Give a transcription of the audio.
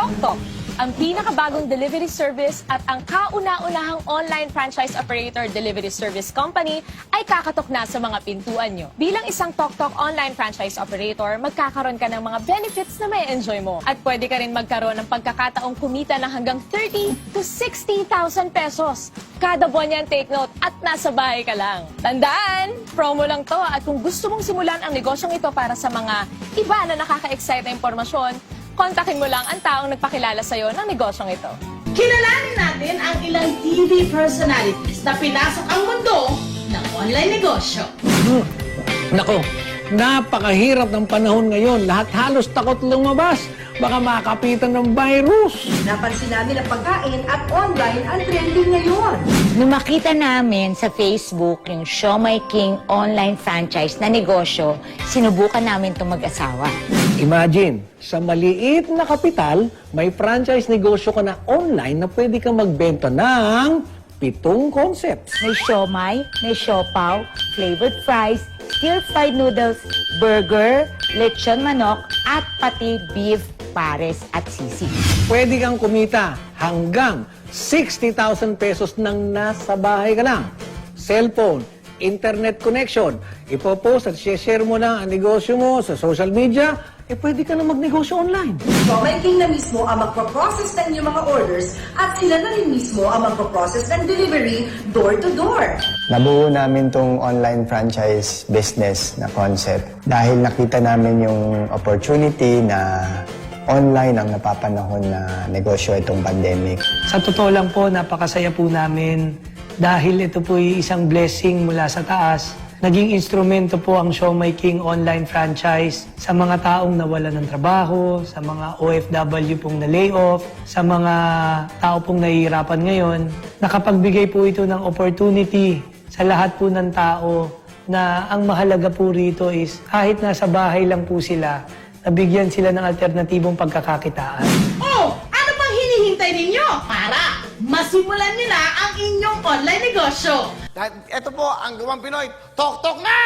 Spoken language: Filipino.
TokTok, ang pinakabagong delivery service at ang kauna-unahang online franchise operator delivery service company ay kakatok na sa mga pintuan nyo. Bilang isang TokTok online franchise operator, magkakaroon ka ng mga benefits na may enjoy mo. At pwede ka rin magkaroon ng pagkakataong kumita ng hanggang 30 to 60,000 pesos. Kada buwan yan, take note, at nasa bahay ka lang. Tandaan, promo lang to at kung gusto mong simulan ang negosyong ito para sa mga iba na nakaka-excite na impormasyon, kontakin mo lang ang taong nagpakilala sa'yo ng negosyong ito. Kilalanin natin ang ilang TV personalities na pinasok ang mundo ng online negosyo. Nako, napakahirap ng panahon ngayon. Lahat halos takot lumabas. Baka makapitan ng virus. Napansin namin ang pagkain at online ang trending ngayon. Nung makita namin sa Facebook yung Show My King online franchise na negosyo, sinubukan namin itong mag-asawa. Imagine, sa maliit na kapital, may franchise negosyo ka na online na pwede kang magbenta ng pitong concepts. May siomay, may siopaw, flavored fries, stir-fried noodles, burger, lechon manok, at pati beef pares at sisig. Pwede kang kumita hanggang 60,000 pesos nang nasa bahay ka lang. Cellphone, internet connection, ipopost at share mo na ang negosyo mo sa social media, eh pwede ka na magnegosyo online. King na mismo ang magpo-process ng inyong mga orders at sila na rin mismo ang magpo-process ng delivery door to door. Nabuo namin tong online franchise business na concept dahil nakita namin yung opportunity na online ang napapanahon na negosyo itong pandemic. Sa totoo lang po, napakasaya po namin dahil ito po ay isang blessing mula sa taas. Naging instrumento po ang Show My King online franchise sa mga taong nawala ng trabaho, sa mga OFW pong na-layoff, sa mga tao pong nahihirapan ngayon. Nakapagbigay po ito ng opportunity sa lahat po ng tao na ang mahalaga po rito is kahit nasa bahay lang po sila, nabigyan sila ng alternatibong pagkakakitaan. Oh, ano pang hinihintay ninyo para masimulan na ang inyong online negosyo? Dahil ito po ang gawang Pinoy, tok-tok na!